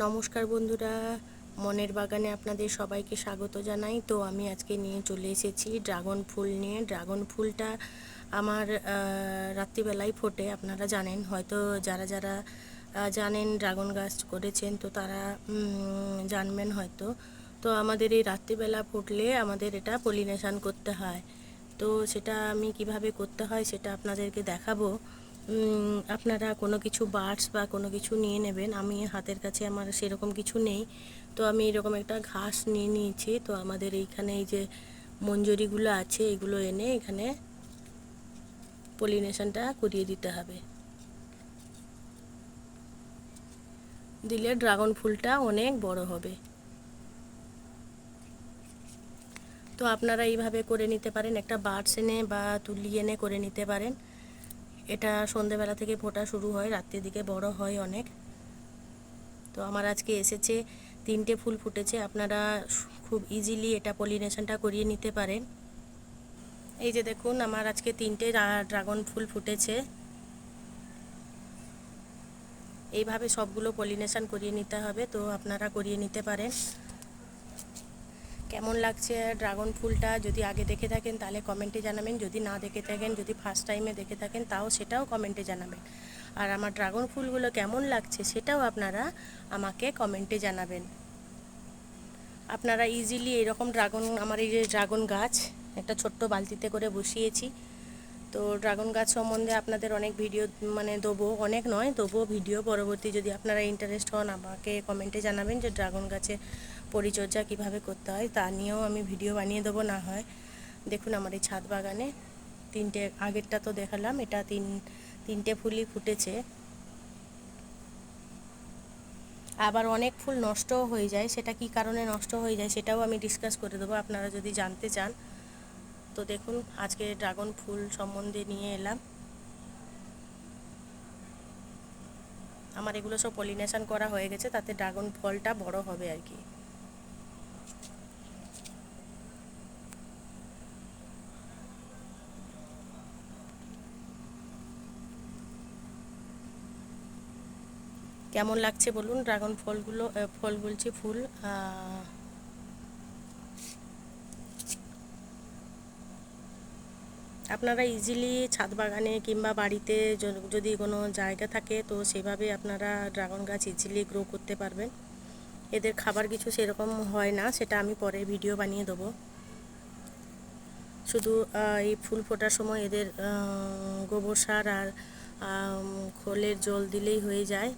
নমস্কার বন্ধুরা, মনের বাগানে আপনাদের সবাইকে স্বাগত জানাই। তো আমি আজকে নিয়ে চলে এসেছি ড্রাগন ফুল নিয়ে। ড্রাগন ফুলটা আমার রাত্রিবেলায় ফোটে, আপনারা জানেন। হয়তো যারা যারা জানেন ড্রাগন গাছ করেছেন, তো তারা জানবেন হয়তো। তো আমাদের এই রাত্রিবেলা ফুটলে আমাদের এটা পলিনেশান করতে হয়। তো সেটা আমি কীভাবে করতে হয় সেটা আপনাদেরকে দেখাবো। আপনারা কোনো কিছু বার্ডস বা কোনো কিছু নিয়ে নেবেন, আমি হাতের কাছে আমার সেরকম কিছু নেই। তো আমি এরকম একটা ঘাস নিয়ে নিয়েছি, তো আমাদের এইখানে এই যে মঞ্জুরিগুলো আছে, এগুলো এনে এখানে পলিনেশনটা করিয়ে দিতে হবে। দিলে ড্রাগন ফুলটা অনেক বড় হবে। তো আপনারা এইভাবে করে নিতে পারেন, একটা বার্ডস এনে বা তুলি এনে করে নিতে পারেন। এটা সন্ধেবেলা থেকে ফোটা শুরু হয়, রাত্রির দিকে বড় হয় অনেক। তো আমার আজকে এসেছে, তিনটে ফুল ফুটেছে, আপনারা খুব ইজিলি এটা পলিনেশনটা করিয়ে নিতে পারেন। এই যে দেখুন, আমার আজকে তিনটে ড্রাগন ফুল ফুটেছে। এইভাবে সবগুলো পলিনেশন করিয়ে নিতে হবে, তো আপনারা করিয়ে নিতে পারেন। কেমন লাগছে ড্রাগন ফুলটা যদি আগে দেখে থাকেন তাহলে কমেন্টে জানাবেন, যদি না দেখে থাকেন, যদি ফার্স্ট টাইমে দেখে থাকেন তাও সেটাও কমেন্টে জানাবেন। আর আমার ড্রাগন ফুলগুলো কেমন লাগছে সেটাও আপনারা আমাকে কমেন্টে জানাবেন। আপনারা ইজিলি এরকম ড্রাগন, আমার এই যে ড্রাগন গাছ, একটা ছোট্ট বালতিতে করে বসিয়েছি। তো ড্রাগন গাছ সম্বন্ধে আপনাদের অনেক ভিডিও মানে দেবো, অনেক নয়, দেবো ভিডিও। পরবর্তী যদি আপনারা ইন্টারেস্ট হন, আমাকে কমেন্টে জানাবেন যে ড্রাগন গাছে পরিচর্যা কীভাবে করতে হয়, তা নিয়েও আমি ভিডিও বানিয়ে দেবো, না হয় দেখুন আমার এই ছাদ বাগানে তিনটে, আগেরটা তো দেখালাম, এটা তিন, তিনটে ফুলই ফুটেছে। আবার অনেক ফুল নষ্টও হয়ে যায়, সেটা কি কারণে নষ্ট হয়ে যায় সেটাও আমি ডিসকাস করে দেবো, আপনারা যদি জানতে চান। তো দেখুন, আজকে ড্রাগন ফুল সম্বন্ধে নিয়ে এলাম। আমার এগুলো সব পলিনেশন করা হয়ে গেছে, তাতে ড্রাগন ফলটা বড় হবে আর কি। কেমন লাগছে বলুন ড্রাগন ফলগুলো ফল বলছি ফুল আপনারা ইজিলি ছাদ বাগানে কিংবা বাড়িতে যদি কোনো জায়গা থাকে, তো সেভাবে আপনারা ড্রাগন গাছ ইজিলি গ্রো করতে পারবেন। এদের খাবার কিছু সেরকম হয় না, সেটা আমি পরে ভিডিও বানিয়ে দেবো। শুধু এই ফুল ফোটার সময় এদের গোবর সার আর খোলের জল দিলেই হয়ে যায়।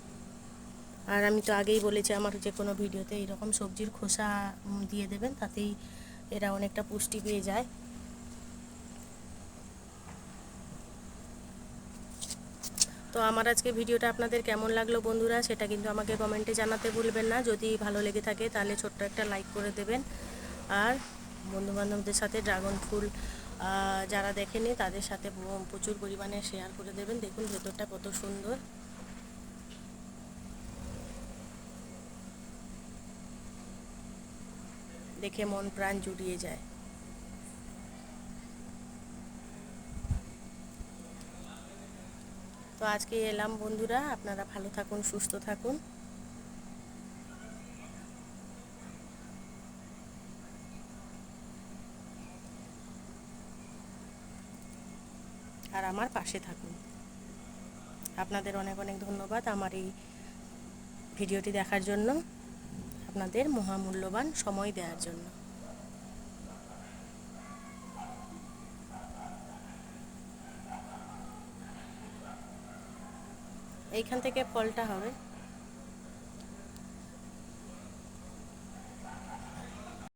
আর আমি তো আগেই বলেছি, আমার যে কোনো ভিডিওতে এইরকম সবজির খোসা দিয়ে দেবেন, তাতেই এরা অনেকটা পুষ্টি পেয়ে যায়। তো আমার আজকে ভিডিওটা আপনাদের কেমন লাগল বন্ধুরা সেটা কিন্তু আমাকে কমেন্টে জানাতে ভুলবেন না। যদি ভালো লেগে থাকে তাহলে ছোট্ট একটা লাইক করে দেবেন। আর বন্ধুবান্ধবদের সাথে ড্রাগন ফুল যারা দেখেনি তাদের সাথে প্রচুর পরিমাণে শেয়ার করে দেবেন। দেখুন ভেতরটা কত সুন্দর। দেখে মন প্রাণ জুড়িয়ে যায়। তো আজকে এলাম বন্ধুরা, আপনারা ভালো থাকুন, সুস্থ থাকুন। আর আমার পাশে থাকুন। আপনাদের অনেক অনেক ধন্যবাদ আমার এই ভিডিওটি দেখার জন্য, আপনাদের মহামূল্যবান সময় দেওয়ার জন্য। এইখান থেকে ফলটা হবে।